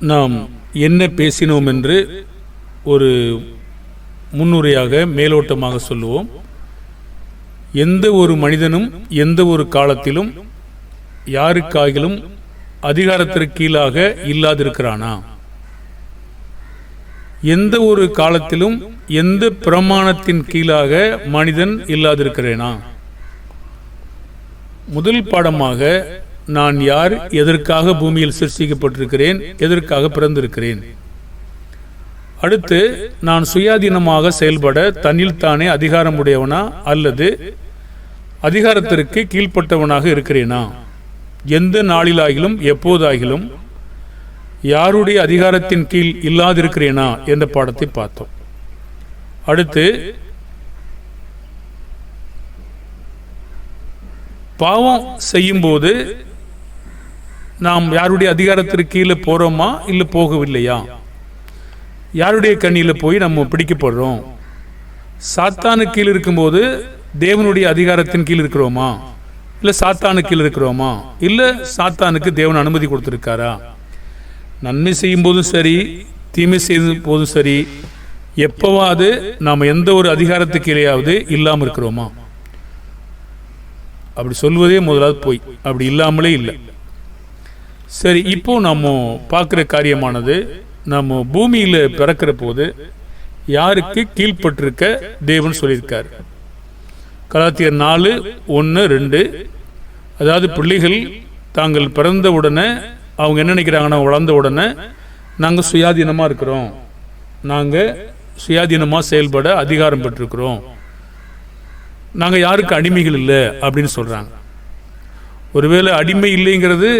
நாம் என்ன பேசினோம் என்று ஒரு முன்னுரையாக மேலோட்டமாக சொல்லுவோம். எந்த ஒரு மனிதனும் எந்த ஒரு காலத்திலும் யாருக்காகிலும் அதிகாரத்திற்கு கீழாக இல்லாதிருக்கிறானா? எந்த ஒரு காலத்திலும் எந்த பிரமாணத்தின் கீழாக மனிதன் இல்லாதிருக்கிறேனா? முதல் பாடமாக நான் யார்? எதற்காக பூமியில் சிருஷ்டிக்கப்பட்டிருக்கிறேன்? எதற்காக பிறந்திருக்கிறேன்? அடுத்து நான் சுயாதீனமாக செயல்பட தன்னில் தானே அதிகாரம் உடையவனா அல்லது அதிகாரத்திற்கு கீழ்ப்பட்டவனாக இருக்கிறேனா? எந்த நாளிலாகிலும் எப்போதாகிலும் யாருடைய அதிகாரத்தின் கீழ் இல்லாதிருக்கிறேனா? என்ற பாடத்தை பார்த்தோம். அடுத்து பாவம் செய்யும்போது நாம் யாருடைய அதிகாரத்திற்கு கீழே போகிறோமா இல்லை போகவில்லையா? யாருடைய கண்ணியில் போய் நம்ம பிடிக்கப்படுறோம் சாத்தானு கீழே இருக்கும்போது தேவனுடைய அதிகாரத்தின் கீழ் இருக்கிறோமா? இல்லை சாத்தானு கீழ் இருக்கிறோமா? இல்லை சாத்தானுக்கு தேவன் அனுமதி கொடுத்துருக்காரா? நன்மை செய்யும் போதும் சரி தீமை செய்யும் போதும் சரி எப்போவாது நாம் எந்த ஒரு அதிகாரத்துக்கு கீழேயாவது இல்லாமல் இருக்கிறோமா? அப்படி சொல்வதே முதலாவது போய். அப்படி இல்லாமலே இல்லை. சரி இப்போ நம்ம பார்க்குற காரியமானது நம்ம பூமியில் பிறக்கிற போது யாருக்கு கீழ்ப்பட்டிருக்க தேவன் சொல்லியிருக்கார்? கலாத்தியர் நாலு ஒன்று ரெண்டு. அதாவது பிள்ளைகள் தாங்கள் பிறந்த உடனே அவங்க என்ன நினைக்கிறாங்கன்னா வளர்ந்த உடனே நாங்கள் சுயாதீனமாக இருக்கிறோம். நாங்கள் சுயாதீனமாக செயல்பட அதிகாரம் பெற்றிருக்கிறோம். நாங்கள் யாருக்கு அடிமைகள் இல்லை அப்படின்னு சொல்கிறாங்க ஒருவேளை அடிமை இல்லைங்கிறது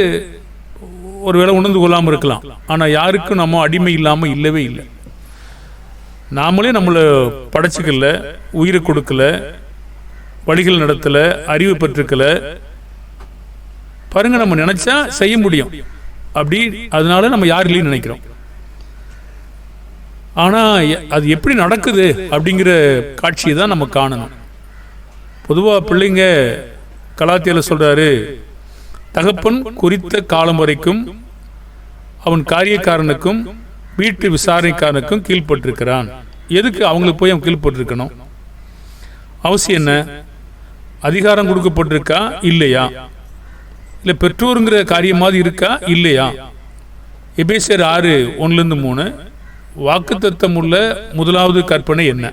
ஒருவேளை உணர்ந்து கொள்ளாமல் இருக்கலாம். ஆனால் யாருக்கும் நம்ம அடிமை இல்லாமல் இல்லவே இல்லை. நாமளே நம்மளை படைச்சிக்கல உயிரை கொடுக்கல வழிகள் நடத்தல அறிவு பெற்றுக்கல. பாருங்க நம்ம நினைச்சா செய்ய முடியும். அப்படி அதனால நம்ம யார் இல்லைன்னு நினைக்கிறோம். ஆனா அது எப்படி நடக்குது அப்படிங்கிற காட்சியை தான் நம்ம காணணும். பொதுவாக பிள்ளைங்க கலாத்தியில் சொல்றாரு தகப்பன் குறித்த காலம் வரைக்கும் அவன் காரியக்காரனுக்கும் வீட்டு விசாரணைக்காரனுக்கும் கீழ்ப்பட்டிருக்கிறான். எதுக்கு அவங்களுக்கு போய் அவன் கீழ்ப்பட்டிருக்கணும்? அவசியம் என்ன? அதிகாரம் கொடுக்கப்பட்டிருக்கா? இல்லையா? இல்லை பெற்றோருங்கிற காரியமாவது இருக்கா? இல்லையா? எபேசியர் ஆறு ஒன்றுலேருந்து மூணு. வாக்குத்தத்தம் உள்ள முதலாவது கற்பனை என்ன?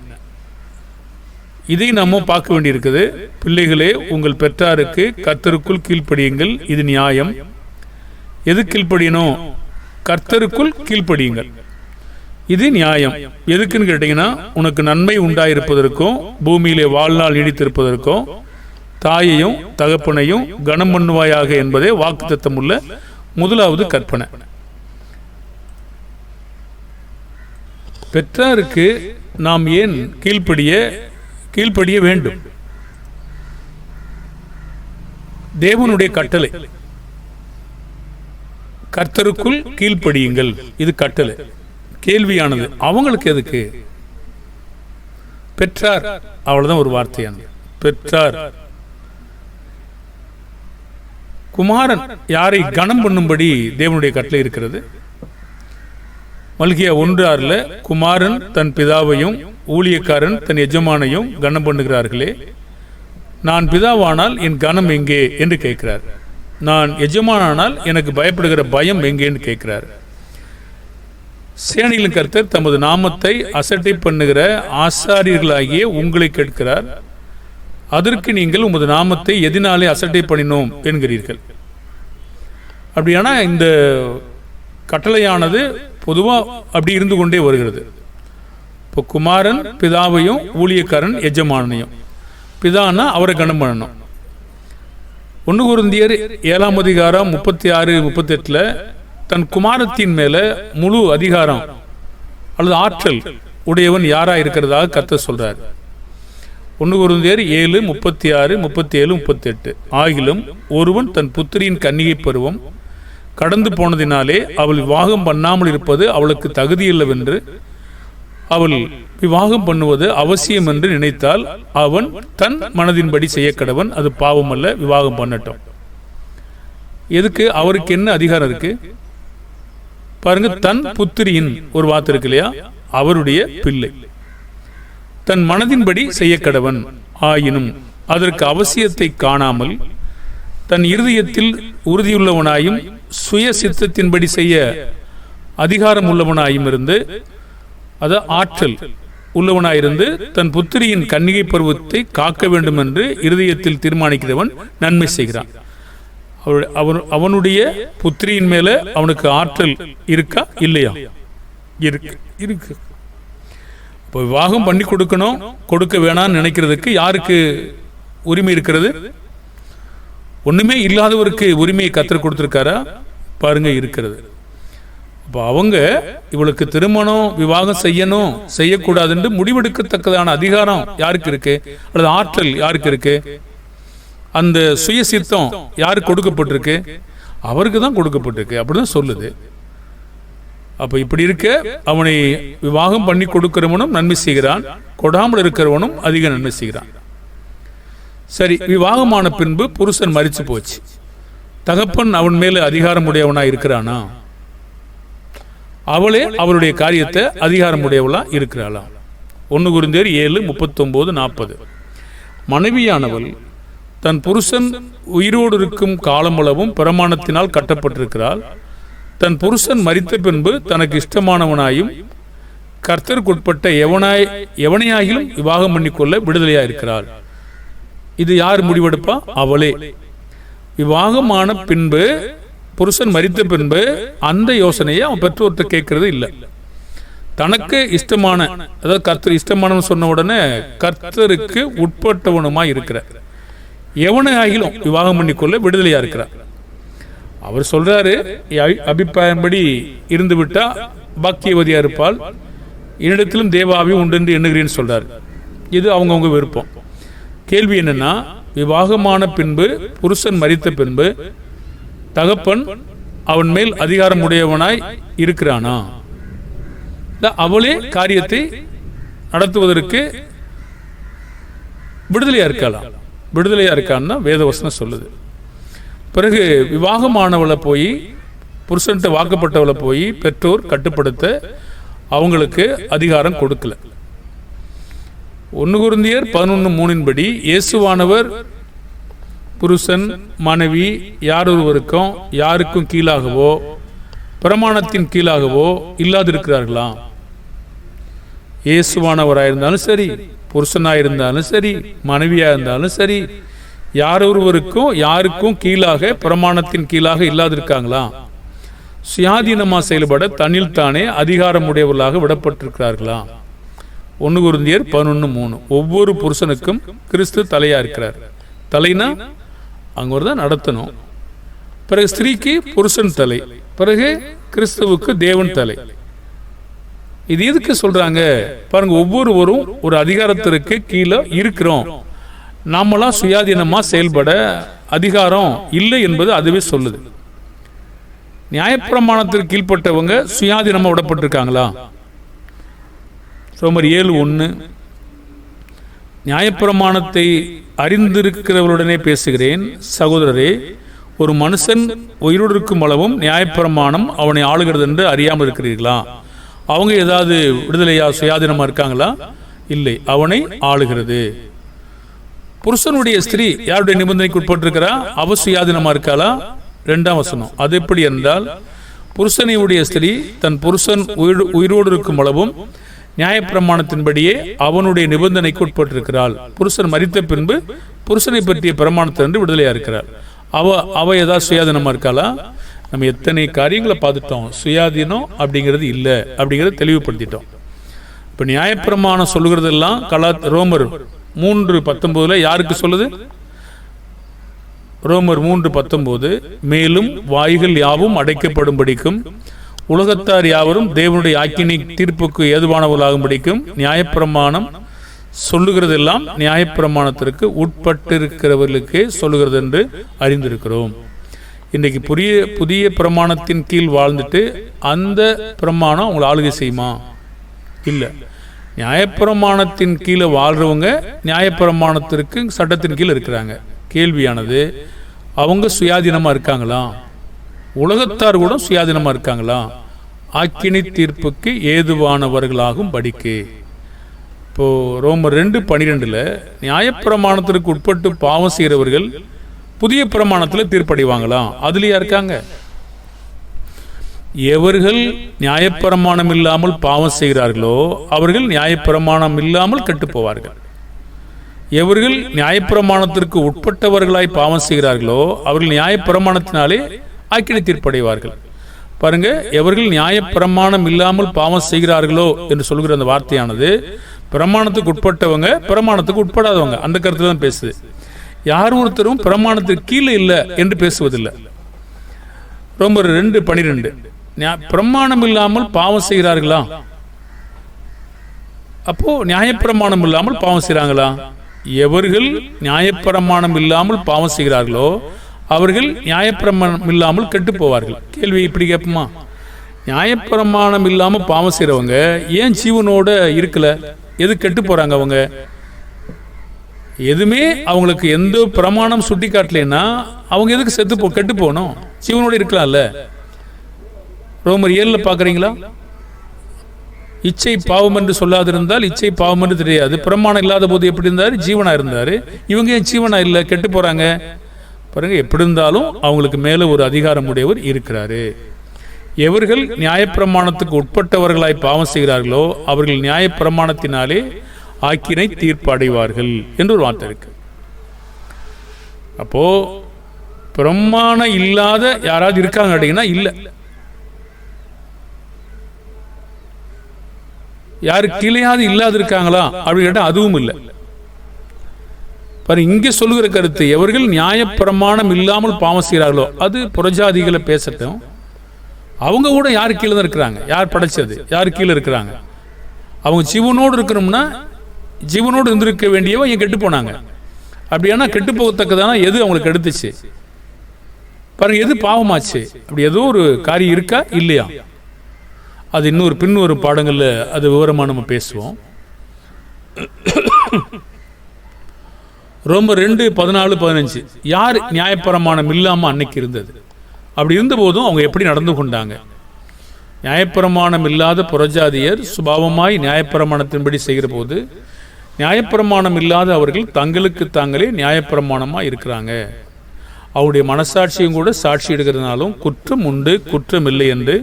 இதை நம்ம பார்க்க வேண்டியிருக்குது. பிள்ளைகளே உங்கள் பெற்றாருக்கு கர்த்தருக்குள் கீழ்ப்படியுங்கள். இது நியாயம். எது கீழ்ப்படியணும் கர்த்தருக்குள் கீழ்ப்படியுங்கள். இது நியாயம். எதுக்குன்னு கேட்டீங்கன்னா உனக்கு நன்மை உண்டாயிருப்பதற்கும் பூமியிலே வாழ்நாள் நீடித்திருப்பதற்கும் தாயையும் தகப்பனையும் கனம் பண்ணுவாயாக என்பதே வாக்குத்தத்தம் உள்ள முதலாவது கற்பனை. பெற்றாருக்கு நாம் ஏன் கீழ்ப்படிய கீழ்ப்படிய வேண்டும். தேவனுடைய கட்டளை. கர்த்தருக்குள் கீழ்ப்படியுங்கள். இது கட்டளை. கேள்வியானது. அவங்களுக்கு எதுக்கு? பெற்றார். அவ்வளவுதான் ஒரு வார்த்தையானது. பெற்றார். குமாரன் யாரை கனம் பண்ணும்படி தேவனுடைய கட்டளை இருக்கிறது? மல்கியா ஒன்று ஆறில் குமாரன் தன் பிதாவையும் ஊழியக்காரன் தன் எஜமானையும் கனம் பண்ணுகிறார்களே. நான் பிதாவானால் என் கனம் எங்கே? என்று கேட்கிறார். நான் எஜமானானால் எனக்கு பயப்படுகிற பயம் எங்கேன்னு கேட்கிறார். சேனையிலும் கர்த்தர் தமது நாமத்தை அசட்டை பண்ணுகிற ஆசாரியர்களாகிய உங்களை கேட்கிறார். அதற்கு நீங்கள் உமது நாமத்தை எதினாலே அசட்டை பண்ணினோம் என்கிறீர்கள். அப்படியானா இந்த கட்டளையானது பொதுவாக அப்படி இருந்து கொண்டே வருகிறது. இப்போ குமாரன் பிதாவையும் ஊழியக்காரன் எஜமானையும் பிதான்னா அவரை கனம் பண்ணணும். ஒன்று குருந்தியர் ஏழாம் அதிகாரம் முப்பத்தி ஆறு முப்பத்தெட்டில் தன் குமாரத்தின் மேலே முழு அதிகாரம் அல்லது ஆற்றல் உடையவன் யாராக இருக்கிறதாக கத்த சொல்கிறார் ஒன்று குருந்தியர் ஏழு முப்பத்தி ஆறு முப்பத்தி ஏழு முப்பத்தெட்டு ஆகிலும் ஒருவன் தன் புத்திரியின் கன்னிகை பருவம் கடந்து போனதினாலே அவள் விவாகம் பண்ணாமல் இருப்பது அவளுக்கு தகுதியில்லவென்று அவள் விவாகம் பண்ணுவது அவசியம் என்று நினைத்தால் அவன் தன் மனதின்படி செய்ய கடவன் அது பாவம் அல்ல விவாகம் பண்ணட்டும். எதுக்கு? அவருக்கு என்ன அதிகாரம் இருக்கு? பாருங்க தன் புத்திரியின் ஒரு வார்த்தை இருக்கு இல்லையா? அவருடைய பிள்ளை. தன் மனதின்படி செய்ய கடவன் ஆயினும் அதற்கு அவசியத்தை காணாமல் தன் இருதயத்தில் உறுதியுள்ளவனாயும் சுய சித்தத்தின்படி செய்ய அதிகாரம் உள்ளவனாயும் இருந்து அது ஆற்றல் உள்ளவனாயிருந்து தன் புத்திரியின் கன்னிகை பருவத்தை காக்க வேண்டும் என்று இருதயத்தில் தீர்மானிக்கிறவன் நன்மை செய்கிறான். அவன் அவனுடைய புத்திரியின் மேல அவனுக்கு ஆற்றல் இருக்கா? இல்லையா? இருக்கு. இருக்கு. இப்போ விவாகம் பண்ணி கொடுக்கணும். கொடுக்க வேணாம்னு நினைக்கிறதுக்கு யாருக்கு உரிமை இருக்கிறது? ஒண்ணுமே இல்லாதவருக்கு உரிமையை கற்றுக் கொடுத்துருக்காரா? பாருங்க இருக்கிறது. அப்போ அவங்க இவளுக்கு திருமணம் விவாகம் செய்யணும் செய்யக்கூடாதுன்னு முடிவெடுக்கத்தக்கதான அதிகாரம் யாருக்கு இருக்கு? அல்லது ஆற்றல் யாருக்கு இருக்கு? அந்த சுய சித்தம் யாருக்கு கொடுக்கப்பட்டிருக்கு? அவருக்கு தான் கொடுக்கப்பட்டிருக்கு. அப்படிதான் சொல்லுது. அப்போ இப்படி இருக்க அவனை விவாகம் பண்ணி கொடுக்கிறவனும் நன்மை செய்கிறான் கொடாமல் இருக்கிறவனும் அதிக நன்மை செய்கிறான். சரி விவாகமான பின்பு புருஷன் மறித்து போச்சு. தகப்பன் அவன் மேலே அதிகாரமுடையவனாக இருக்கிறானா? அவளே அவளுடைய காரியத்தை அதிகாரம் உடையவளா இருக்கிறாளாம் ஒன்று குருந்தேர் ஏழு முப்பத்தொம்போது நாற்பது. மனைவியானவள் தன் புருஷன் உயிரோடு இருக்கும் காலமளவும் பிரமாணத்தினால் கட்டப்பட்டிருக்கிறாள். தன் புருஷன் மறித்த பின்பு தனக்கு இஷ்டமானவனாயும் கர்த்தருக்குட்பட்ட எவனாய் எவனையாகிலும் விவாகம் பண்ணிக்கொள்ள விடுதலையாக இருக்கிறாள் இது யார் முடிவெடுப்பா? அவளே. விவாகமான பின்பு புருஷன் மறித்த பின்பு அந்த யோசனையை அவன் பெற்றோர்கிட்ட கேட்கறது இல்லை. தனக்கு இஷ்டமான அதாவது கர்த்தர் இஷ்டமானவன் சொன்ன உடனே கர்த்தருக்கு உட்பட்டவனுமா இருக்கிற எவனை ஆகிலும் விவாகம் பண்ணிக்கொள்ள விடுதலையா இருக்கிறார் அவர் சொல்றாரு "என் அபிப்பிராயம்படி இருந்து விட்டா பாக்கியவதியா இருப்பாள். என்னிடத்திலும் தேவாவி உண்டு என்று எண்ணுகிறேன்னு சொல்றாரு. இது அவங்கவுங்க விருப்பம். கேள்வி என்னன்னா விவாகமான பின்பு புருஷன் மறித்த பின்பு தகப்பன் அவன் மேல் அதிகாரம் உடையவனாய் இருக்கிறானா அவளே காரியத்தை நடத்துவதற்கு விடுதலையா இருக்கலாம் விடுதலையா இருக்கான்னா வேதவசனம் சொல்லுது. பிறகு விவாகமானவளை போய் புருஷன்ட்ட வாக்கப்பட்டவளை போய் பெற்றோர் கட்டுப்படுத்த அவங்களுக்கு அதிகாரம் கொடுக்கல. ஒன்று குருந்தியர் பதினொன்று மூணின்படி இயேசுவானவர் புருஷன் மனைவி யார் ஒருவருக்கும் யாருக்கும் கீழாகவோ பிரமாணத்தின் கீழாகவோ இல்லாதிருக்கிறார்களா? இயேசுவானவராக இருந்தாலும் சரி புருஷனாக இருந்தாலும் சரி மனைவியாக இருந்தாலும் சரி யார் ஒருவருக்கும் யாருக்கும் கீழாக பிரமாணத்தின் கீழாக இல்லாதிருக்காங்களா? சுயாதீனமாக செயல்பட தன்னில் தானே அதிகாரமுடையவர்களாக விடப்பட்டிருக்கிறார்களா? ஒன்று குருந்தியர் பதினொன்று மூணு. ஒவ்வொரு புருஷனுக்கும் கிறிஸ்து தலையா இருக்கிறார் தலைனா அங்கே ஒரு தான் நடத்தணும். பிறகு ஸ்திரீக்கு புருஷன் தலை பிறகு கிறிஸ்துவுக்கு தேவன் தலை. இது எதுக்கு சொல்றாங்க? பாருங்க ஒவ்வொருவரும் ஒரு அதிகாரத்திற்கு கீழே இருக்கிறோம். நாமெல்லாம் சுயாதீனமா செயல்பட அதிகாரம் இல்லை என்பது அதுவே சொல்லுது. நியாயப்பிரமாணத்திற்கு கீழ்ப்பட்டவங்க சுயாதீனமாக விடப்பட்டிருக்காங்களா? சோமர் ஏழு ஒன்று நியாயப்பிரமாணத்தை அறிந்திருக்கிறவருடனே பேசுகிறேன். சகோதரரே ஒரு மனுஷன் உயிரோடு இருக்கும் அளவும் நியாயப்பிரமாணம் அவனை ஆளுகிறது என்று அறியாமல் இருக்கிறீர்களா? அவங்க ஏதாவது விடுதலையா சுயாதீனமாக இருக்காங்களா? இல்லை அவனை ஆளுகிறது. புருஷனுடைய ஸ்திரீ யாருடைய நிபந்தனைக்கு உட்பட்டிருக்கிறா? அவ சுயாதீனமாக இருக்காளா? ரெண்டாம் வசனம். அது எப்படி என்றால் புருஷனையுடைய ஸ்திரீ தன் புருஷன் உயிர் உயிரோடு இருக்கும் அளவும் நியாயப்பிரமாணத்தின்படியே அவனுடைய நிபந்தனைக்கு உட்பட்டிருக்கிறாள். புருஷன் மறித்த பின்பு புருஷனை பற்றிய பிரமாணத்திலிருந்து விடுதலையா இருக்கிறார். அவ அவ ஏதாவது சுயாதீனமா இருக்காளா? நம்ம எத்தனை காரியங்களை பார்த்துட்டோம். சுயாதீனம் அப்படிங்கிறது இல்லை அப்படிங்கிறத தெளிவுபடுத்திட்டோம். இப்போ நியாயப்பிரமாணம் சொல்லுகிறதெல்லாம் கலா ரோமர் மூன்று பத்தொன்பதுல யாருக்கு சொல்லுது? ரோமர் மூன்று பத்தொன்பது மேலும் வாய்கள் யாவும் அடைக்கப்படும்படிக்கும் உலகத்தார் யாவரும் தேவனுடைய ஆக்கினை தீர்ப்புக்கு ஏதுவானவர்களாகும்படிக்கும் நியாயப்பிரமாணம் சொல்லுகிறதெல்லாம் நியாயப்பிரமாணத்திற்கு உட்பட்டிருக்கிறவர்களுக்கே சொல்லுகிறது என்று அறிந்திருக்கிறோம். இன்றைக்கு புதிய புதிய பிரமாணத்தின் கீழ் வாழ்ந்துட்டு அந்த பிரமாணம் அவங்களை ஆளுகை செய்யுமா? இல்லை. நியாயப்பிரமாணத்தின் கீழே வாழ்றவங்க நியாயப்பிரமாணத்திற்கு சட்டத்தின் கீழே இருக்கிறாங்க. கேள்வியானது அவங்க சுயாதீனமாக இருக்காங்களா? உலகத்தார் கூட சுயாதீனமாக இருக்காங்களா? ஆக்கினி தீர்ப்புக்கு ஏதுவானவர்களாகும் படிக்கு. இப்போ ரோமர் ரெண்டு பனிரெண்டுல நியாயப்பிரமாணத்திற்கு உட்பட்டு பாவம் செய்கிறவர்கள் புதிய பிரமாணத்தில் தீர்ப்படைவாங்களாம் அதுலயா இருக்காங்க. எவர்கள் நியாயப்பிரமாணம் இல்லாமல் பாவம் செய்கிறார்களோ அவர்கள் நியாயப்பிரமாணம் இல்லாமல் கெட்டு போவார்கள். எவர்கள் நியாயப்பிரமாணத்திற்கு உட்பட்டவர்களாய் பாவம் செய்கிறார்களோ அவர்கள் நியாயப்பிரமாணத்தினாலே ஆக்கினை தீர்ப்படைவார்கள் பாருங்க எவர்கள் நியாயப்பிரமாணம் இல்லாமல் பாவம் செய்கிறார்களோ என்று சொல்கிற அந்த வார்த்தையானது பிரமாணத்துக்கு உட்பட்டவங்க பிரமாணத்துக்கு உட்படாதவங்க. அந்த கருத்து தான் பேசுது. யார் ஒருத்தரும் பிரமாணத்துக்கு கீழே இல்லை என்று பேசுவதில்லை. ரொம்ப ரெண்டு பனிரெண்டு. பிரமாணம் இல்லாமல் பாவம் செய்கிறார்களா? அப்போ நியாயப்பிரமாணம் இல்லாமல் பாவம் செய்கிறாங்களா? எவர்கள் நியாயப்பிரமாணம் இல்லாமல் பாவம் செய்கிறார்களோ அவர்கள் நியாயப்பிரமாணம் இல்லாமல் கெட்டு போவார்கள் கேள்வி இப்படி கேட்போமா? நியாயப்பிரமாணம் இல்லாமல் பாவம் செய்கிறவங்க ஏன் ஜீவனோட இருக்கல? எது கெட்டு போறாங்க அவங்க? எதுவுமே அவங்களுக்கு எந்த பிரமாணம் சுட்டி காட்டலைன்னா அவங்க எதுக்கு செத்து போ கெட்டு போகணும்? ஜீவனோட இருக்கலாம்ல. ரோமர் ஏழில் பார்க்குறீங்களா? இச்சை பாவம் என்று சொல்லாதிருந்தால் இச்சை பாவம் என்று தெரியாது. பிரமாணம் இல்லாத போது எப்படி இருந்தார்? ஜீவனாக இருந்தார். இவங்க ஏன் ஜீவனாக இல்லை? கெட்டு போகிறாங்க பாருங்க எப்படி இருந்தாலும் அவங்களுக்கு மேலே ஒரு அதிகாரம் உடையவர் இருக்கிறாரு. எவர்கள் நியாயப்பிரமாணத்துக்கு உட்பட்டவர்களாய் பாவம் செய்கிறார்களோ அவர்கள் நியாயப்பிரமாணத்தினாலே ஆக்கினை தீர்ப்படைவார்கள் என்று ஒரு வார்த்தை இருக்கு. அப்போ பிரமாணம் இல்லாத யாராவது இருக்காங்க அப்படின்னா இல்லை. யாரு கீழையாவது இல்லாது இருக்காங்களா அப்படின்னு கேட்டால் அதுவும் இல்லை. பாரு இங்கே சொல்லுகிற கருத்து எவர்கள் நியாயப்பிரமாணம் இல்லாமல் பாவம் செய்கிறார்களோ அது புறஜாதிகளை பேசட்டும். அவங்க கூட யார் கீழே தான் இருக்கிறாங்க? யார் படைச்சது? யார் கீழே இருக்கிறாங்க? அவங்க ஜீவனோடு இருக்கணும்னா ஜீவனோடு இருந்திருக்க வேண்டியவன் இங்கே கெட்டு போனாங்க. அப்படியானா கெட்டு போகத்தக்கதான? எது அவங்களுக்கு எடுத்துச்சு? பாருங்க எது பாவமாச்சு? அப்படி ஏதோ ஒரு காரியம் இருக்கா? இல்லையா? அது இன்னொரு பின் ஒரு பாடங்களில் அது விவரமாக நம்ம பேசுவோம். ரொம்ப ரெண்டு பதினாலு பதினஞ்சு. யார் நியாயப்பிரமாணம் இல்லாமல் அன்னைக்கு இருந்தது? அப்படி இருந்தபோதும் அவங்க எப்படி நடந்து கொண்டாங்க? நியாயப்பிரமாணம் இல்லாத புறஜாதியர் சுபாவமாய் நியாயப்பிரமாணத்தின்படி செய்கிற போது நியாயப்பிரமாணம் இல்லாத அவர்கள் தங்களுக்கு தாங்களே நியாயப்பிரமாணமாக இருக்கிறாங்க. அவருடைய மனசாட்சியும் கூட சாட்சி எடுக்கிறதுனாலும் குற்றம் உண்டு குற்றம் இல்லை என்று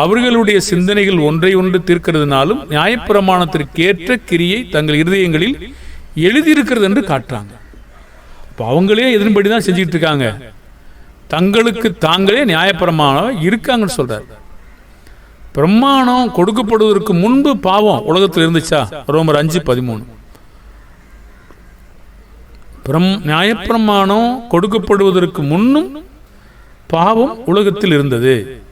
அவர்களுடைய சிந்தனைகள் ஒன்றை ஒன்று தீர்க்கிறதுனாலும் நியாயப்பிரமாணத்திற்கேற்ற கிரியை தங்கள் இருதயங்களில் எழுதியிருக்கிறது என்று காட்டுறாங்க. இப்போ அவங்களே இதன்படி தான் செஞ்சுட்டு இருக்காங்க. தங்களுக்கு தாங்களே நியாயப்பிரமாணம் இருக்காங்கன்னு சொல்றாரு. பிரமாணம் கொடுக்கப்படுவதற்கு முன்பு பாவம் உலகத்தில் இருந்துச்சா? ரோமர் அஞ்சு பதிமூணு. பிரம் நியாயப்பிரமாணம் கொடுக்கப்படுவதற்கு முன்னும் பாவம் உலகத்தில் இருந்தது.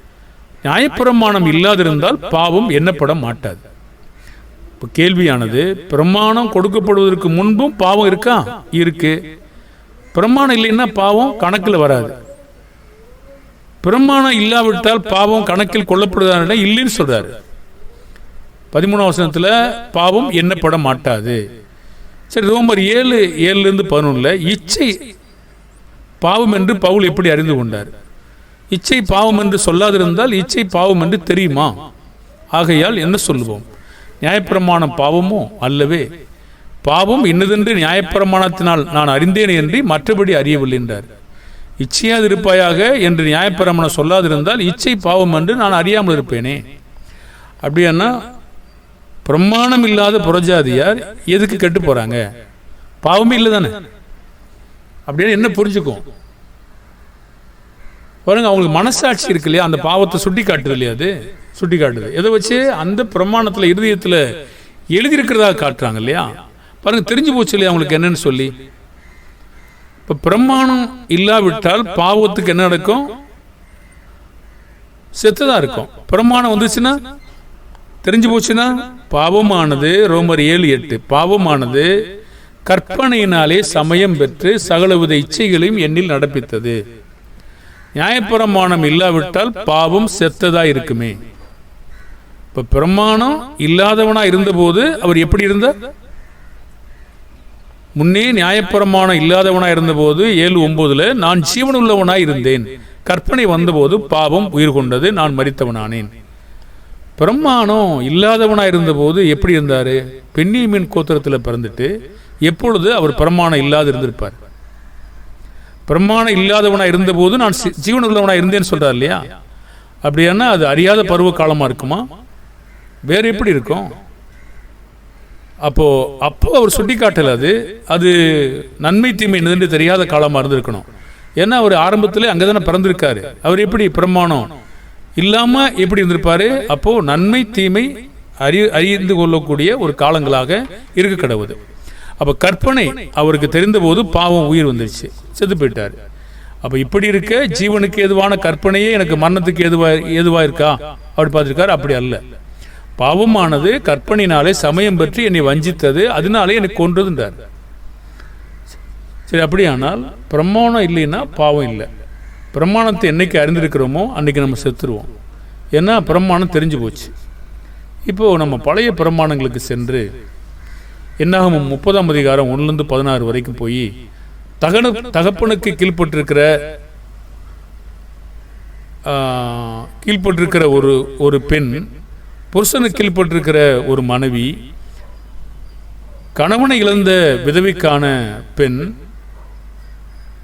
நியாயப்பிரமாணம் இல்லாதிருந்தால் பாவம் எண்ணப்பட மாட்டாது. இப்போ கேள்வியானது பிரமாணம் கொடுக்கப்படுவதற்கு முன்பும் பாவம் இருக்கா? இருக்கு. பிரமாணம் இல்லைன்னா பாவம் கணக்கில் வராது. பிரமாணம் இல்லாவிட்டால் பாவம் கணக்கில் கொள்ளப்படுதா இல்லைன்னு சொல்றாரு. பதிமூணாம் வசனத்தில் பாவம் எண்ணப்பட மாட்டாது. சரி ரோமர் ஏழு ஏழுலேருந்து பதினொன்றில் இச்சை பாவம் என்று பவுல் எப்படி அறிந்து கொண்டார்? இச்சை பாவம் என்று சொல்லாதிருந்தால் இச்சை பாவம் என்று தெரியுமா? ஆகையால் என்ன சொல்லுவோம்? நியாயப்பிரமாணம் பாவமோ? அல்லவே பாவம் இன்னதென்று நியாயப்பிரமாணத்தினால் நான் அறிந்தேன் என்று மற்றபடி அறியவில்லை என்றார். இச்சையாது இருப்பாயாக என்று நியாயப்பிரமாணம் சொல்லாதிருந்தால் இச்சை பாவம் என்று நான் அறியாமல் இருப்பேனே. அப்படியானா? பிரமாணம் இல்லாத புறஜாதியார் எதுக்கு கெட்டு போகிறாங்க பாவமே இல்லை தானே அப்படின்னு என்ன புரிஞ்சுக்கும்? பாருங்க அவங்களுக்கு மனசாட்சி இருக்கு இல்லையா அந்த பாவத்தை சுட்டி காட்டுது இல்லையா அது? சுட்டி காட்டுது எதை வச்சு? அந்த பிரமாணத்தில் இருதயத்தில் எழுதியிருக்கிறதா காட்டுறாங்க இல்லையா? பாருங்க தெரிஞ்சு போச்சு இல்லையா அவங்களுக்கு என்னன்னு சொல்லி? இப்போ பிரமாணம் இல்லாவிட்டால் பாவத்துக்கு என்ன நடக்கும்? செத்துதான் இருக்கும். பிரமாணம் வந்துச்சுன்னா? தெரிஞ்சு போச்சுன்னா? பாவமானது ரோமர் ஏழு எட்டு. பாவமானது கற்பனையினாலே சமயம் பெற்று சகலவித இச்சைகளையும் எண்ணில் நடப்பித்தது. நியாயப்பிரமாணம் இல்லாவிட்டால் பாவம் செத்ததா இருக்குமே இப்போ பிரமாணம் இல்லாதவனா இருந்தபோது அவர் எப்படி இருந்தார்? முன்னே நியாயப்பிரமாணம் இல்லாதவனா இருந்தபோது ஏழு ஒன்பதுல நான் ஜீவனுள்ளவனாய் இருந்தேன். கற்பனை வந்தபோது பாவம் உயிர் கொண்டது. நான் மறித்தவனானேன் பிரம்மாணம் இல்லாதவனா இருந்தபோது எப்படி இருந்தார்? பெண்ணியமின் கோத்திரத்தில் பிறந்துட்டு எப்பொழுது அவர் பிரமாணம் இல்லாது இருந்திருப்பார் பிரமாணம் இல்லாதவனாக இருந்தபோது நான் சி- ஜீவனுள்ளவனா இருந்தேன்னு சொல்கிறார் இல்லையா? அப்படியானா அது அறியாத பருவ காலமாக இருக்குமா? வேறு எப்படி இருக்கும்? அப்போது அப்போ அவர் சுட்டிக்காட்டல அது. அது நன்மை தீமை என்னதுன்னு தெரியாத காலமாக இருந்திருக்கணும். ஏன்னா அவர் ஆரம்பத்தில் அங்கே தானே பிறந்திருக்காரு. அவர் எப்படி பிரமாணம் இல்லாமல் எப்படி இருந்திருப்பாரு? அப்போது நன்மை தீமை அறி அறிந்து கொள்ளக்கூடிய ஒரு காலங்களாக இருக்க கிடவுது. அப்போ கற்பனை அவருக்கு தெரிந்தபோது பாவம் உயிர் வந்துருச்சு. செத்து போயிட்டார். அப்போ இப்படி இருக்க ஜீவனுக்கு எதுவான கற்பனையே எனக்கு மரணத்துக்கு எதுவா எதுவாக இருக்கா? அப்படி பார்த்துருக்காரு அப்படி அல்ல. பாவமானது கற்பனையினாலே சமயம் பற்றி என்னை வஞ்சித்தது அதனாலே எனக்கு கொன்றதுன்றார். சரி அப்படியானால் பிரமாணம் இல்லைன்னா பாவம் இல்லை. பிரமாணத்தை என்னைக்கு அறிந்திருக்கிறோமோ அன்னைக்கு நம்ம செத்துருவோம். ஏன்னா பிரமாணம் தெரிஞ்சு போச்சு. இப்போது நம்ம பழைய பிரமாணங்களுக்கு சென்று என்னாகும் முப்பதாம் அதிகாரம் ஒன்றுலேருந்து பதினாறு வரைக்கும் போய் தகன தகப்பனுக்கு கீழ்பட்டிருக்கிற கீழ்பட்டிருக்கிற ஒரு ஒரு பெண் புருஷனுக்கு கீழ்ப்பட்டிருக்கிற ஒரு மனைவி கணவனை இழந்த விதவிக்கான பெண்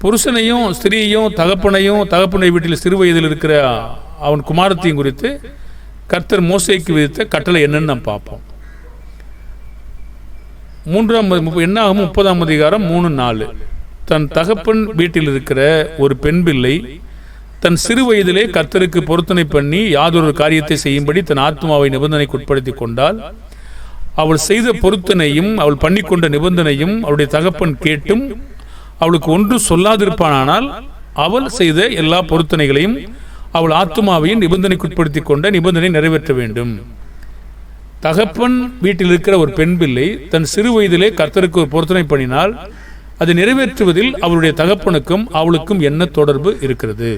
புருஷனையும் ஸ்திரீயையும் தகப்பனையும் தகப்பனை வீட்டில் சிறு வயதில் இருக்கிற அவன் குமாரத்தையும் குறித்து கர்த்தர் மோசைக்கு விதித்த கட்டளை என்னன்னு நாம் பார்ப்போம். மூன்றாம் என்ன ஆகும் முப்பதாம் அதிகாரம் மூணு நாலு. தன் தகப்பன் வீட்டில் இருக்கிற ஒரு பெண் பிள்ளை தன் சிறு வயதிலே கர்த்தருக்கு பொருத்தனை பண்ணி யாதொரு காரியத்தை செய்யும்படி தன் ஆத்மாவை நிபந்தனைக்கு உட்படுத்தி கொண்டால் அவள் செய்த பொருத்தனையும் அவள் பண்ணிக்கொண்ட நிபந்தனையும் அவளுடைய தகப்பன் கேட்டும் அவளுக்கு ஒன்று சொல்லாதிருப்பானானால் அவள் செய்த எல்லா பொருத்தனைகளையும் அவள் ஆத்மாவையும் நிபந்தனைக்குட்படுத்தி கொண்ட நிபந்தனை நிறைவேற்ற வேண்டும். தகப்பன் வீட்டில் இருக்கிற ஒரு பெண் பிள்ளை தன் சிறு வயதிலே கர்த்தருக்கு ஒரு பொருத்தனை பண்ணினால் அதை நிறைவேற்றுவதில் அவளுடைய தகப்பனுக்கும் அவளுக்கும் என்ன தொடர்பு இருக்கிறது?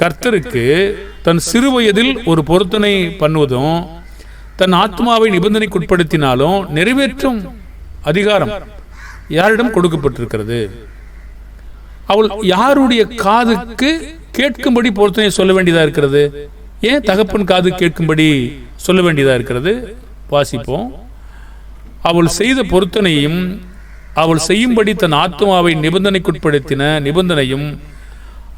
கர்த்தருக்கு தன் சிறு வயதில் ஒரு பொருத்தனை பண்ணுவதும் தன் ஆத்மாவை நிபந்தனைக்குட்படுத்தினாலும் நிறைவேற்றும் அதிகாரம் யாரிடம் கொடுக்கப்பட்டிருக்கிறது? அவள் யாருடைய காதுக்கு கேட்கும்படி பொருத்தனை சொல்ல வேண்டியதா இருக்கிறது? ஏன் தகப்பன் காது கேட்கும்படி சொல்ல வேண்டியதா இருக்கிறது? வாசிப்போம். அவள் செய்த பொருத்தனையும் அவள் செய்யும்படி தன் ஆத்மாவை நிபந்தனைக்குட்படுத்தின நிபந்தனையும்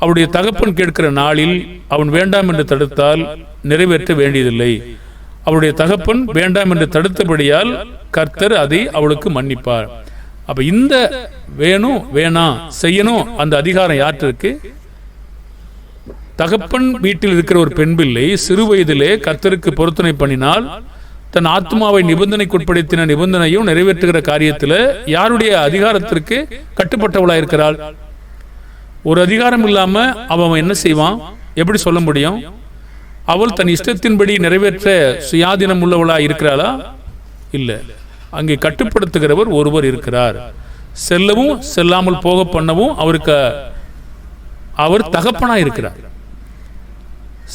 அவளுடைய தகப்பன் கேட்கிற நாளில் அவன் வேண்டாம் என்று தடுத்தால் நிறைவேற்ற வேண்டியதில்லை. அவளுடைய தகப்பன் வேண்டாம் என்று தடுத்தபடியால் கர்த்தர் அதை அவளுக்கு மன்னிப்பார். அப்ப இந்த வேணும் வேணாம் செய்யணும் அந்த அதிகாரம் யாற்றிருக்கு தகப்பன் வீட்டில் இருக்கிற ஒரு பெண் பிள்ளை சிறு வயதிலே கர்த்தருக்கு பொருத்தனை பண்ணினால் தன் ஆத்மாவை நிபந்தனைக்குட்படுத்தின நிபந்தனையும் நிறைவேற்றுகிற காரியத்தில் யாருடைய அதிகாரத்திற்கு கட்டுப்பட்டவளாக இருக்கிறாள் ஒரு அதிகாரம் இல்லாம அவன் என்ன செய்வான்? எப்படி சொல்ல முடியும்? அவள் தன் இஷ்டத்தின்படி நிறைவேற்ற சுயாதீனம் உள்ளவளா இருக்கிறாளா? இல்ல. அங்கே கட்டுப்படுத்துகிறவர் ஒருவர் இருக்கிறார். செல்லவும் செல்லாமல் போக பண்ணவும் அவருக்கு அவர் தகப்பனா இருக்கிறார்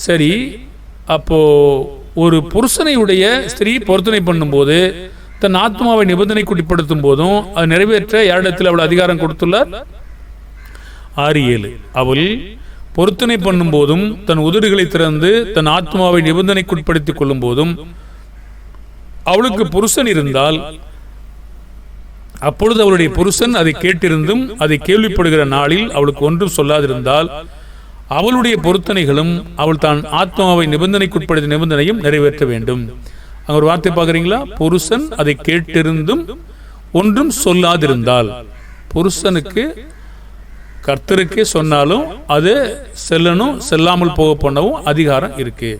சரி அப்போ ஒரு புருஷனையுடைய ஸ்திரீ பொருத்தனை பண்ணும்போது தன் ஆத்மாவை நிபந்தனைக்குட்படுத்தும் போதும் அது நிறைவேற்ற யாரிடத்தில் அவள் அதிகாரம் கொடுத்துள்ளார்? ஆறு ஏழு அவள் பொருத்தனை பண்ணும் போதும் தன் உதடுகளை திறந்து தன் ஆத்மாவை நிபந்தனைக்குட்படுத்திக் கொள்ளும் போதும் அவளுக்கு புருஷன் இருந்தால் அப்பொழுது அவளுடைய புருஷன் அதை கேட்டிருந்தும் அதை கேள்விப்படுகிற நாளில் அவளுக்கு ஒன்றும் சொல்லாதிருந்தால் அவளுடைய பொருத்தனைகளும் அவள் தான் ஆத்மாவை நிபந்தனைக்குட்படுத்த நிபந்தனையும் நிறைவேற்ற வேண்டும். அங்க ஒரு வார்த்தை பார்க்குறீங்களா? புருஷன் அதை கேட்டிருந்தும் ஒன்றும் சொல்லாதிருந்தால். புருஷனுக்கு கர்த்தருக்கே சொன்னாலும் அது செல்லணும் செல்லாமல் போக பண்ணவும் அதிகாரம் இருக்கு.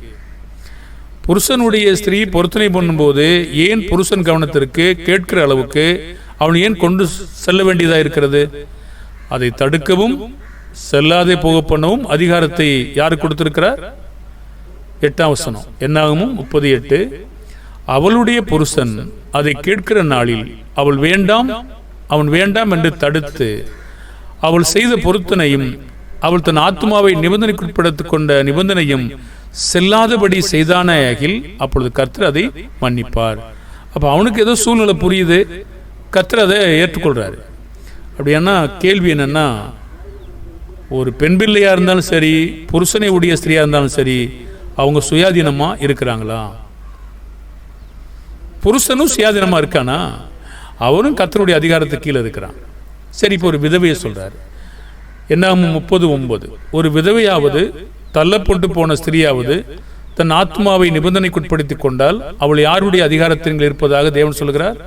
புருஷனுடைய ஸ்திரீ பொருத்தனை பண்ணும்போது ஏன் புருஷன் கவனத்திற்கு கேட்கிற அளவுக்கு அவன் ஏன் கொண்டு செல்ல வேண்டியதா இருக்கிறது? அதை தடுக்கவும் செல்லாதே போக பண்ணவும் அதிகாரத்தை யார் கொடுத்திருக்கிறார்? எட்டாம் வசனம். என்னாகமும் முப்பது எட்டு. அவளுடைய புருஷன் அதை கேட்கிற நாளில் அவள் வேண்டாம் அவன் வேண்டாம் என்று தடுத்து அவள் செய்த பொருத்தனையும் அவள் தன் ஆத்மாவை நிபந்தனைக்குட்படுத்திக் கொண்ட நிபந்தனையும் செல்லாதபடி செய்தானாகில் அப்பொழுது கர்த்தர் அதை மன்னிப்பார். அப்போ அவனுக்கு ஏதோ சூழ்நிலை புரியுது. கர்த்தர் அதை ஏற்றுக்கொள்கிறாரு அப்படின்னா கேள்வி என்னன்னா ஒரு பெண் பிள்ளையாக இருந்தாலும் சரி புருஷனை உடைய ஸ்திரியாக இருந்தாலும் சரி அவங்க சுயாதீனமாக இருக்கிறாங்களா? புருஷனும் சுயாதீனமாக இருக்கானா? அவரும் கத்தனுடைய அதிகாரத்துக்கு கீழே இருக்கிறான். சரி இப்போ ஒரு விதவையை சொல்கிறார் என்ன முப்பது ஒன்பது. ஒரு விதவையாவது தள்ளப்பட்டு போன ஸ்திரீயாவது தன் ஆத்மாவை நிபந்தனைக்குட்படுத்தி கொண்டால் அவள் யாருடைய அதிகாரத்தின் கீழ் இருப்பதாக தேவன் சொல்கிறார்?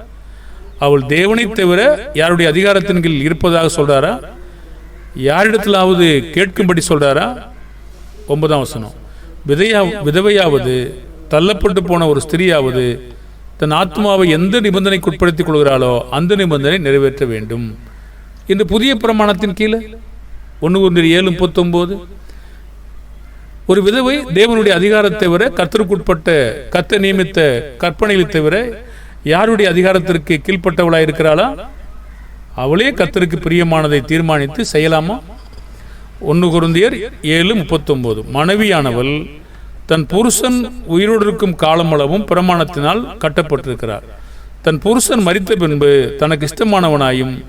அவள் தேவனை தவிர யாருடைய அதிகாரத்தின் கீழ் இருப்பதாக சொல்கிறாரா யாரிடத்திலாவது கேட்கும்படி சொல்றாரா? ஒன்பதாம் வசனம். விதையா விதவையாவது தள்ளப்பட்டு போன ஒரு ஸ்திரீயாவது தன் ஆத்மாவை எந்த நிபந்தனைக்கு உட்படுத்திக் கொள்கிறாளோ அந்த நிபந்தனை நிறைவேற்ற வேண்டும். இந்த புதிய பிரமாணத்தின் கீழே ஒன்று ஒன்று ஏழு முப்பத்தொம்போது ஒரு விதவை தேவனுடைய அதிகாரத்தை தவிர கர்த்தருக்குட்பட்ட கத்த நியமித்த கற்பனைகளை தவிர யாருடைய அதிகாரத்திற்கு கீழ்ப்பட்டவளாக இருக்கிறாளா அவளே கர்த்தருக்கு பிரியமானதை தீர்மானித்து செய்யலாமா? ஒன்று குருந்தியர் ஏழு முப்பத்தொம்போது. மனைவியானவள் தன் புருஷன் உயிரோடு இருக்கும் காலமளவும் பிரமாணத்தினால் கட்டப்பட்டிருக்கிறார். தன் புருஷன் மறித்த பின்பு தனக்கு இஷ்டமானவனாயும்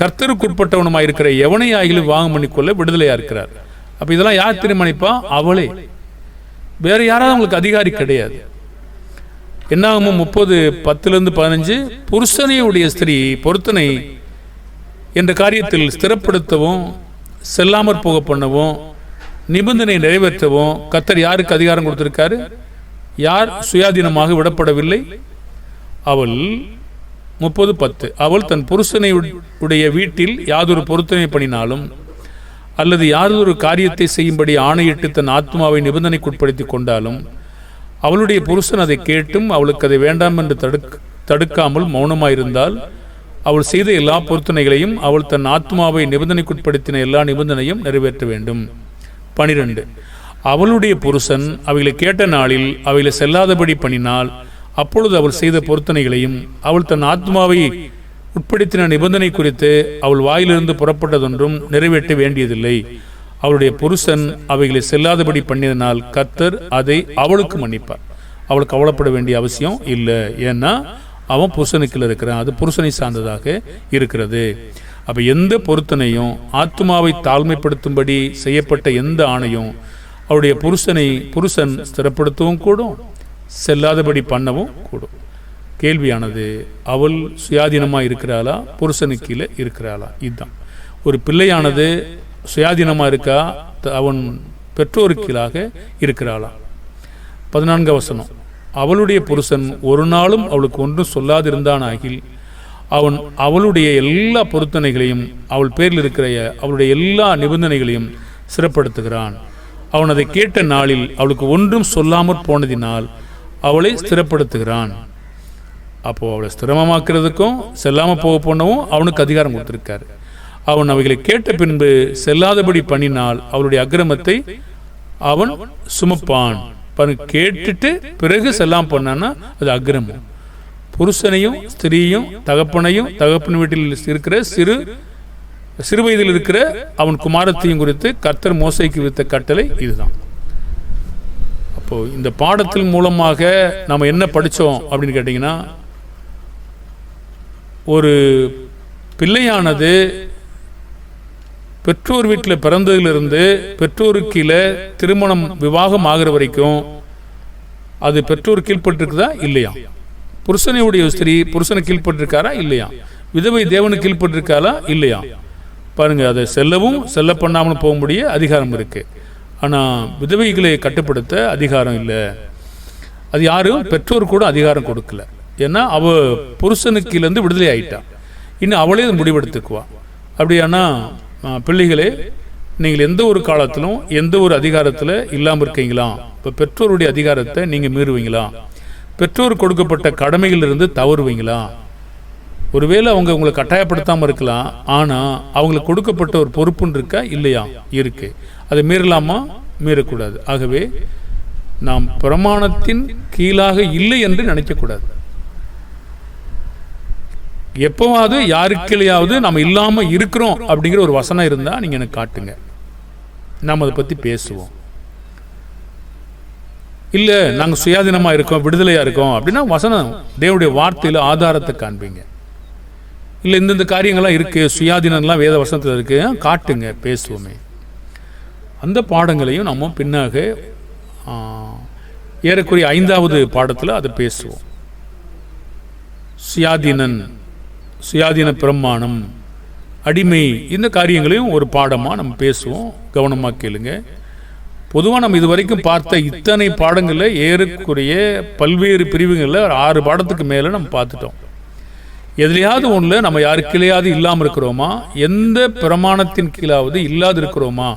கர்த்தருக்குட்பட்டவனுமாய் இருக்கிற எவனை ஆகிலும் வாங்க பண்ணிக்கொள்ள விடுதலையாக இருக்கிறார். அப்போ இதெல்லாம் யார் தீர்மானிப்பா? அவளே. வேறு யாராவது அவங்களுக்கு அதிகாரி கிடையாது. என்னாகுமோ முப்பது பத்துலேருந்து பதினஞ்சு புருஷனையுடைய ஸ்திரீ பொருத்தனை என்ற காரியத்தில் ஸ்திரப்படுத்தவும் செல்லாமற் போக பண்ணவும் நிபந்தனை நிறைவேற்றவும் கத்தர் யாருக்கு அதிகாரம் கொடுத்திருக்காரு? யார் சுயாதீனமாக விடப்படவில்லை? அவள் முப்பது பத்து. அவள் தன் புருஷனை உடைய வீட்டில் யாதொரு பொருத்தனை பண்ணினாலும் அல்லது யாதொரு காரியத்தை செய்யும்படி ஆணையிட்டு தன் ஆத்மாவை நிபந்தனைக்குட்படுத்திக் கொண்டாலும் அவளுடைய புருஷன் அதை கேட்டும் அவளுக்கு அதை வேண்டாம் என்று தடுக் தடுக்காமல் மௌனமாயிருந்தால் அவள் செய்த எல்லா பொருத்தனைகளையும் அவள் தன் ஆத்மாவை நிபந்தனைக்குட்படுத்தின எல்லா நிபந்தனையும் நிறைவேற்ற வேண்டும். பனிரெண்டு. அவளுடைய புருஷன் அவைகளை கேட்ட நாளில் அவைகளை செல்லாதபடி பண்ணினால் அப்பொழுது அவள் செய்த பொருத்தனைகளையும் அவள் தன் ஆத்மாவை உட்படுத்தின நிபந்தனை குறித்து அவள் வாயிலிருந்து புறப்பட்டதொன்றும் நிறைவேற்ற வேண்டியதில்லை. அவளுடைய புருஷன் அவைகளை செல்லாதபடி பண்ணியதனால் கத்தர் அதை அவளுக்கு மன்னிப்பார். அவளுக்கு கவலைப்பட வேண்டிய அவசியம் இல்லை. ஏன்னா அவன் புருஷனுக்குள்ள இருக்கிறான். அது புருஷனை சார்ந்ததாக இருக்கிறது. அப்போ எந்த பொருத்தனையும் ஆத்மாவை தாழ்மைப்படுத்தும்படி செய்யப்பட்ட எந்த ஆணையும் அவருடைய புருஷனை புருஷன் ஸ்திரப்படுத்தவும் கூடும் செல்லாதபடி பண்ணவும் கூடும். கேள்வியானது அவள் சுயாதீனமாக இருக்கிறாளா? புருஷனுக்கு கீழே இருக்கிறாளா? இதுதான். ஒரு பிள்ளையானது சுயாதீனமாக இருக்கா? த- அவன் பெற்றோருக்கீழாக இருக்கிறாளா? பதினான்கு வசனம். அவளுடைய புருஷன் ஒரு நாளும் அவளுக்கு ஒன்றும் சொல்லாதிருந்தானாகில் அவன் அவளுடைய எல்லா பொருத்தனைகளையும் அவள் பேரில் இருக்கிற அவளுடைய எல்லா நிபந்தனைகளையும் சிறப்படுத்துகிறான். அவன் அதை கேட்ட நாளில் அவளுக்கு ஒன்றும் சொல்லாமற் போனதினால் அவளை ஸ்திரப்படுத்துகிறான். அப்போது அவளை ஸ்திரமமாக்குறதுக்கும் செல்லாமல் போக போனவும் அவனுக்கு அதிகாரம் கொடுத்துருக்காரு. அவன் அவைகளை கேட்ட பின்பு செல்லாதபடி பண்ணினால் அவளுடைய அக்கிரமத்தை அவன் சுமப்பான். பாருங்க கேட்டுட்டு பிறகு செல்லாம் பண்ணான்னா அது அக்ரமம் புருஷனையும் ஸ்திரீயும் தகப்பனையும் தகப்பன் வீட்டில் இருக்கிற சிறு சிறு வயதில் இருக்கிற அவன் குமாரத்தையும் குறித்து கர்த்தர் மோசைக்கு வித்த கட்டளை இதுதான். அப்போ இந்த பாடத்தின் மூலமாக நம்ம என்ன படித்தோம் அப்படின்னு கேட்டிங்கன்னா ஒரு பிள்ளையானது பெற்றோர் வீட்டில் பிறந்ததிலிருந்து பெற்றோருக்கு கீழே திருமணம் விவாகம் ஆகிற வரைக்கும் அது பெற்றோர் கீழ்ப்பட்டிருக்குதா? இல்லையா. புருஷனையுடைய ஸ்திரீ புருஷனை கீழ்ப்பட்டிருக்காரா? இல்லையா. விதவை தேவனுக்கு கீழ்பட்டிருக்காளா இல்லையா. பாருங்க அதை செல்லவும் செல்ல பண்ணாமலும் போக முடிய அதிகாரம் இருக்கு. ஆனால் விதவைகளை கட்டுப்படுத்த அதிகாரம் இல்லை. அது யாரும் பெற்றோர் கூட அதிகாரம் கொடுக்கல. ஏன்னா அவ புருஷனுக்கு கீழேருந்து விடுதலை ஆயிட்டா. இன்னும் அவளே முடிவெடுத்துக்குவா. அப்படியானா பிள்ளைகளே நீங்கள் எந்த ஒரு காலத்திலும் எந்த ஒரு அதிகாரத்தில் இல்லாமல் இருக்கீங்களா? இப்போ பெற்றோருடைய அதிகாரத்தை நீங்கள் மீறுவீங்களா? பெற்றோர் கொடுக்கப்பட்ட கடமைகளிலிருந்து தவறுவீங்களா? ஒருவேளை அவங்க உங்களை கட்டாயப்படுத்தாமல் இருக்கலாம் ஆனால் அவங்களுக்கு கொடுக்கப்பட்ட ஒரு பொறுப்புன்னு இருக்கா இல்லையா? இருக்கு. அதை மீறலாமா? மீறக்கூடாது. ஆகவே நாம் பிரமாணத்தின் கீழாக இல்லை என்று நினைக்கக்கூடாது. எப்போவாவது யாருக்கிலையாவது நம்ம இல்லாமல் இருக்கிறோம் அப்படிங்கிற ஒரு வசனம் இருந்தால் நீங்கள் எனக்கு காட்டுங்க. நாம் அதை பற்றி பேசுவோம். இல்லை நாங்கள் சுயாதீனமாக இருக்கோம் விடுதலையாக இருக்கோம் அப்படின்னா வசனம் தேவனுடைய வார்த்தையில் ஆதாரத்தை காண்பீங்க. இல்லை இந்தந்த காரியங்கள்லாம் இருக்குது சுயாதீனம்லாம் வேத வசனத்தில் இருக்குது காட்டுங்க பேசுவோமே. அந்த பாடங்களையும் நம்ம பின்னாக ஏறக்குறைய ஐந்தாவது பாடத்தில் அதை பேசுவோம். சுயாதீனன் சுயாதீன பிரமாணம் அடிமை இந்த காரியங்களையும் ஒரு பாடமாக நம்ம பேசுவோம். கவனமாக கேளுங்க. பொதுவாக நம்ம இது வரைக்கும் பார்த்த இத்தனை பாடங்களில் ஏறக்குறைய பல்வேறு பிரிவுகளில் ஒரு ஆறு பாடத்துக்கு மேலே நம்ம பார்த்துட்டோம். எதுலையாவது ஒன்றில் நம்ம யாருக்கிலையாவது இல்லாமல் இருக்கிறோமா? எந்த பிரமாணத்தின் கீழாவது இல்லாது இருக்கிறோமா?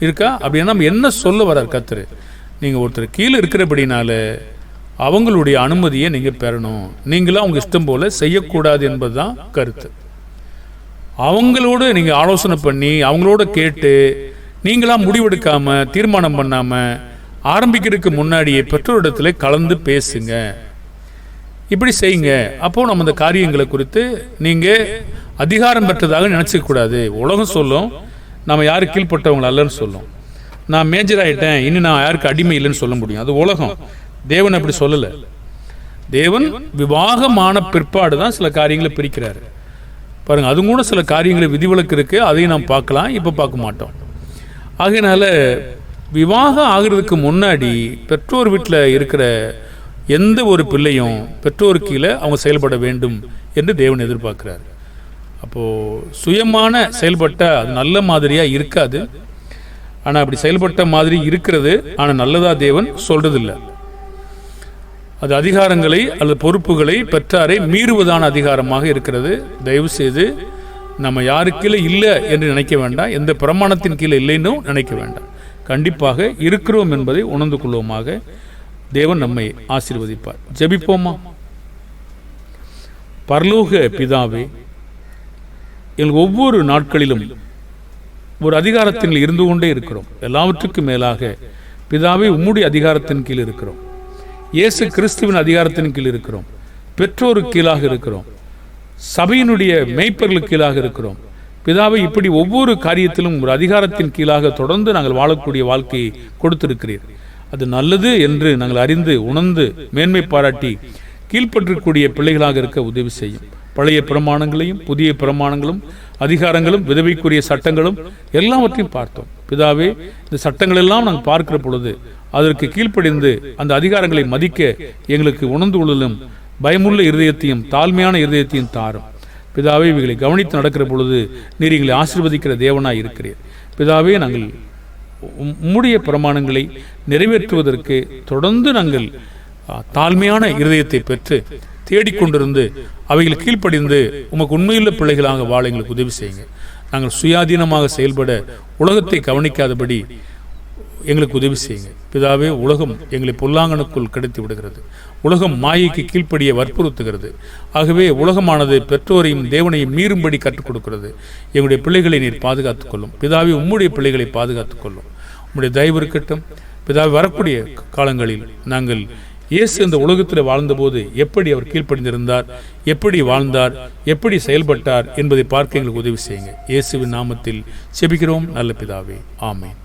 இருக்கா? அப்படின்னா நம்ம என்ன சொல்ல வரார் கத்துரு நீங்கள் ஒருத்தர் கீழே இருக்கிறபடினால அவங்களுடைய அனுமதியை நீங்கள் பெறணும். நீங்களும் அவங்க இஷ்டம் போல் செய்யக்கூடாது என்பது தான் கருத்து. அவங்களோட நீங்கள் ஆலோசனை பண்ணி அவங்களோட கேட்டு நீங்களாம் முடிவெடுக்காமல் தீர்மானம் பண்ணாமல் ஆரம்பிக்கிறதுக்கு முன்னாடியே பெற்றோரிடத்தில் கலந்து பேசுங்க. இப்படி செய்யுங்க. அப்போ நம்ம இந்த காரியங்களை குறித்து நீங்கள் அதிகாரம் பெற்றதாக நினச்சிக்கக்கூடாது உலகம் சொல்லும் நம்ம யார் கீழ்ப்பட்டவங்க அல்லன்னு சொல்லும். நான் மேஜர் ஆகிட்டேன் இன்னும் நான் யாருக்கு அடிமை இல்லைன்னு சொல்ல முடியும். அது உலகம். தேவன் அப்படி சொல்லலை. தேவன் விவாகமான பிற்பாடு தான் சில காரியங்களை பிரிக்கிறாரு. பாருங்க அதுவும் கூட சில காரியங்களை விதிவிலக்கு இருக்கு அதையும் நாம் பார்க்கலாம். இப்போ பார்க்க மாட்டோம். ஆகையினால விவாகம் ஆகிறதுக்கு முன்னாடி பெற்றோர் வீட்டில் இருக்கிற எந்த ஒரு பிள்ளையும் பெற்றோர் கீழே அவங்க செயல்பட வேண்டும் என்று தேவன் எதிர்பார்க்கிறார். அப்போது சுயமான செயல்பட்ட அது நல்ல மாதிரியாக இருக்காது. ஆனால் அப்படி செயல்பட்ட மாதிரி இருக்கிறது ஆனால் நல்லதாக தேவன் சொல்கிறதில்லை அது அதிகாரங்களை அல்லது பொறுப்புகளை பெற்றாரை மீறுவதான அதிகாரமாக இருக்கிறது. தயவு செய்து நம்ம யாரு கீழே இல்லை என்று நினைக்க வேண்டாம். எந்த பிரமாணத்தின் கீழே இல்லைன்னு நினைக்க வேண்டாம். கண்டிப்பாக இருக்கிறோம் என்பதை உணர்ந்து கொள்வோமாக. தேவன் நம்மை ஆசீர்வதிப்பார். ஜெபிப்போமா? பரலோக பிதாவே எங்கள் ஒவ்வொரு நாட்களிலும் ஒரு அதிகாரத்தில் இருந்து கொண்டே இருக்கிறோம். எல்லாவற்றுக்கும் மேலாக பிதாவே உம்முடைய அதிகாரத்தின் கீழ் இருக்கிறோம். இயேசு கிறிஸ்துவின் அதிகாரத்தின் கீழ் இருக்கிறோம். பெற்றோருக்கு கீழாக இருக்கிறோம். சபையினுடைய மெய்ப்பர்களுக்கு கீழாக இருக்கிறோம். பிதாவை இப்படி ஒவ்வொரு காரியத்திலும் ஒரு அதிகாரத்தின் கீழாக தொடர்ந்து நாங்கள் வாழக்கூடிய வாழ்க்கையை கொடுத்திருக்கிறீர். அது நல்லது என்று நாங்கள் அறிந்து உணர்ந்து மேன்மை பாராட்டி கீழ்ப்பற்றக்கூடிய பிள்ளைகளாக இருக்க உதவி செய்யும். பழைய பிரமாணங்களையும் புதிய பிரமாணங்களும் அதிகாரங்களும் விதவைக்குரிய சட்டங்களும் எல்லாவற்றையும் பார்த்தோம். பிதாவே இந்த சட்டங்கள் எல்லாம் நாங்கள் பார்க்கிற பொழுது அதற்கு கீழ்ப்படிந்து அந்த அதிகாரங்களை மதிக்க எங்களுக்கு உணர்ந்து கொள்ளலும் பயமுள்ள இருதயத்தையும் தாழ்மையான இருதயத்தையும் தாரும். பிதாவே இவைகளை கவனித்து நடக்கிற பொழுது நீர் எங்களை ஆசீர்வதிக்கிற தேவனாய் இருக்கிறீர். பிதாவே நாங்கள் உம்முடைய பிரமாணங்களை நிறைவேற்றுவதற்கு தொடர்ந்து நாங்கள் தாழ்மையான இருதயத்தை பெற்று தேடிக்கொண்டிருந்து அவைகள் கீழ்ப்படிந்து உமக்கு உண்மையுள்ள பிள்ளைகளாக வாழ எங்களுக்கு உதவி செய்யுங்க. நாங்கள் சுயாதீனமாக செயல்பட உலகத்தை கவனிக்காதபடி எங்களுக்கு உதவி செய்யுங்க. பிதாவே உலகம் எங்களை பொல்லாங்கனுக்குள் கிடைத்து விடுகிறது. உலகம் மாயைக்கு கீழ்ப்படிய வற்புறுத்துகிறது. ஆகவே உலகமானது பெற்றோரையும் தேவனையும் மீறும்படி கற்றுக் கொடுக்கிறது. எங்களுடைய பிள்ளைகளை நீர் பாதுகாத்துக் கொள்ளும். பிதாவே உம்முடைய பிள்ளைகளை பாதுகாத்துக் கொள்ளும். உம்முடைய தயவு இருக்கட்டும். பிதாவை வரக்கூடிய காலங்களில் நாங்கள் இயேசு இந்த உலகத்தில் வாழ்ந்தபோது எப்படி அவர் கீழ்ப்படிந்திருந்தார் எப்படி வாழ்ந்தார் எப்படி செயல்பட்டார் என்பதை பார்க்க எங்களுக்கு உதவி செய்யுங்க. இயேசுவின் நாமத்தில் செபிக்கிறோம். நல்ல பிதாவே. ஆமேன்.